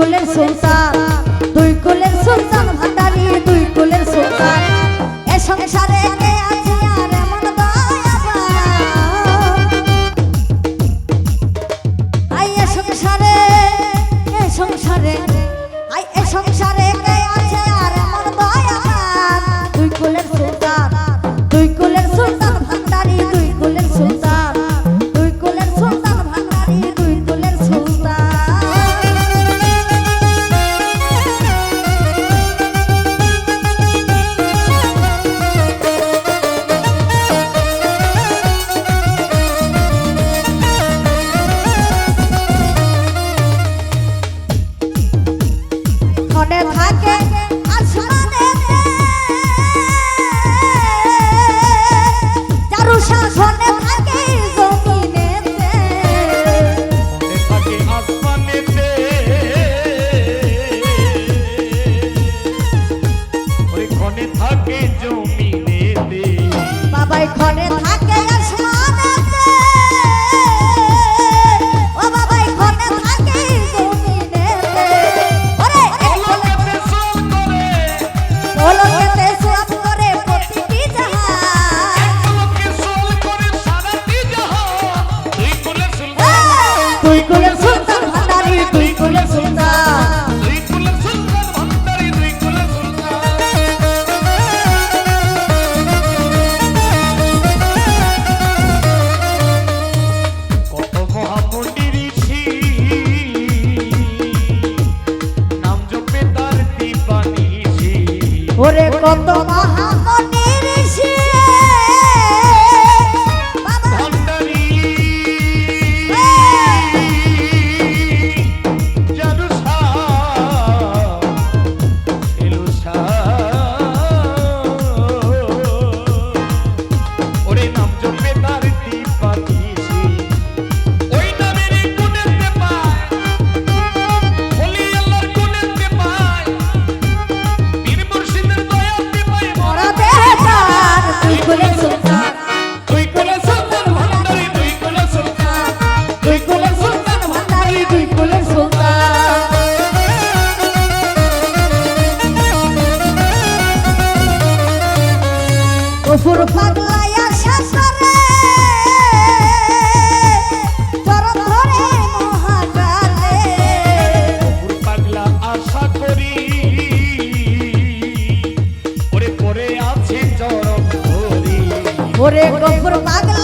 কুলের সুলতান তুই কুলের সুলতান ভান্ডারি তুই কুলের সুলতান। এ সংসারে সংসারে কত মা Por comprou uma